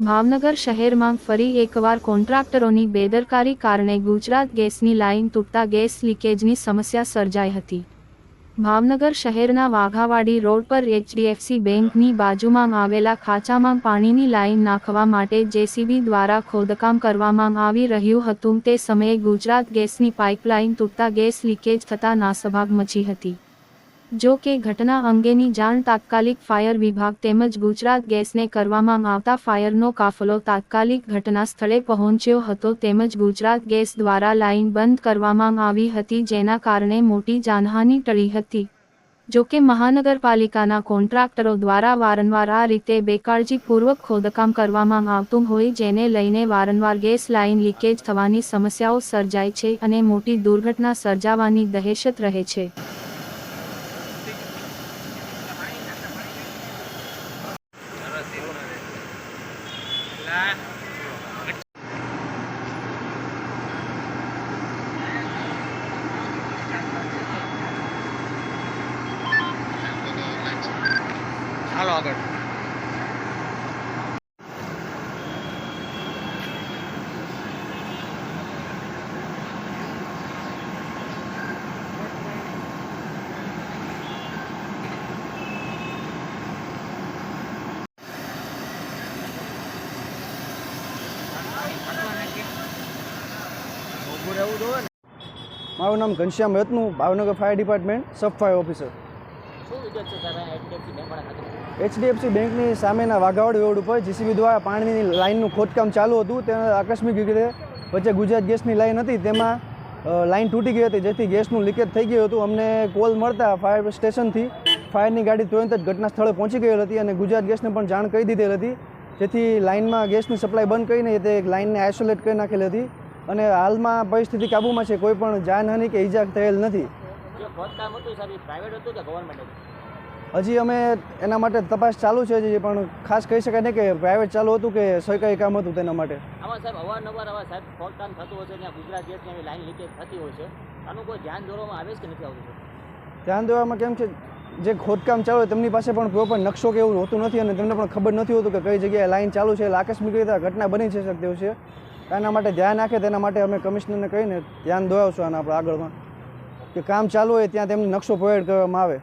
ભાવનગર શહેરમાં ફરી એકવાર કોન્ટ્રાક્ટરોની બેદરકારી કારણે ગુજરાત ગેસની લાઇન તૂટતા ગેસ લીકેજની સમસ્યા સર્જાઈ હતી. ભાવનગર શહેરના વાઘાવાડી રોડ પર એચડીએફસી બેંકની બાજુમાં આવેલા ખાંચામાં પાણીની લાઇન નાખવા માટે જેસીબી દ્વારા ખોદકામ કરવામાં આવી રહ્યું હતું. તે સમયે ગુજરાત ગેસની પાઇપલાઇન તૂટતા ગેસ લીકેજ થતાં નાસભાગ મચી હતી. જો કે ઘટના અંગેની જાણ તાત્કાલિક ફાયર વિભાગ તેમજ ગુજરાત ગેસને કરવામાં આવતા ફાયરનો કાફલો તાત્કાલિક ઘટના સ્થળે પહોંચ્યો હતો તેમજ ગુજરાત ગેસ દ્વારા લાઇન બંધ કરવામાં આવી હતી જેના કારણે મોટી જાનહાનિ ટળી હતી. જોકે મહાનગરપાલિકાના કોન્ટ્રાક્ટરો દ્વારા વારંવાર આ રીતે બેકાળજીપૂર્વક ખોદકામ કરવામાં આવતું હોય જેને લઈને વારંવાર ગેસ લાઇન લીકેજ થવાની સમસ્યાઓ સર્જાય છે અને મોટી દુર્ઘટના સર્જાવાની દહેશત રહે છે. હાલો આગળ. ઊભું રહેવું જોઈએ ને. મારું નામ Ghanshyam Ratnu Bhavnagar fire department sub fire officer. HDFC બેંકની સામેના વાઘાવાડ રોડ ઉપર જીસીબી દ્વારા પાણીની લાઇનનું ખોદકામ ચાલુ હતું. તેના આકસ્મિક રીતે વચ્ચે ગુજરાત ગેસની લાઇન હતી. તેમાં લાઇન તૂટી ગઈ હતી જેથી ગેસનું લીકેજ થઈ ગયું હતું. અમને કોલ મળતા ફાયર સ્ટેશનથી ફાયરની ગાડી તુરંત જ ઘટના સ્થળે પહોંચી ગયેલ હતી અને ગુજરાત ગેસને પણ જાણ કરી દીધેલ હતી. જેથી લાઇનમાં ગેસની સપ્લાય બંધ કરીને તે લાઇનને આઇસોલેટ કરી નાખેલી હતી. અને હાલમાં પરિસ્થિતિ કાબૂમાં છે કોઈ પણ જાનહાનિ કે ઈજા થયેલ નથી. હજી અમે એના માટે તપાસ ચાલુ છે હજી પણ ખાસ કહી શકાય નહીં કે પ્રાઇવેટ ચાલુ હતું કે સરકારી કામ હતું તેના માટે. આમાં સાહેબ અવારનવાર આવા સાહેબ ખોદકામ થતું હશે ત્યાં ગુજરાત ગેસની લાઈન લીકેજ થતી હોય છે. આનું કોઈ ધ્યાન દોરવામાં આવે છે કે નથી આવતું ધ્યાન દેવામાં કેમ છે? જે ખોદકામ ચાલુ હોય તેમની પાસે પણ પ્રોપર નકશો કે એવું હોતું નથી અને તેમને પણ ખબર નથી હોતું કે કઈ જગ્યાએ લાઈન ચાલુ છે એટલે આકસ્મિક રીતે ઘટના બની છે શકતી હોય છે. એના માટે ધ્યાન રાખે, તેના માટે અમે કમિશનરને કહીને ધ્યાન દોરાવશું આના આપણે આગળમાં. કે કામ ચાલુ હોય ત્યાં તેમને નકશો પ્રોવાઈડ કરવામાં આવે.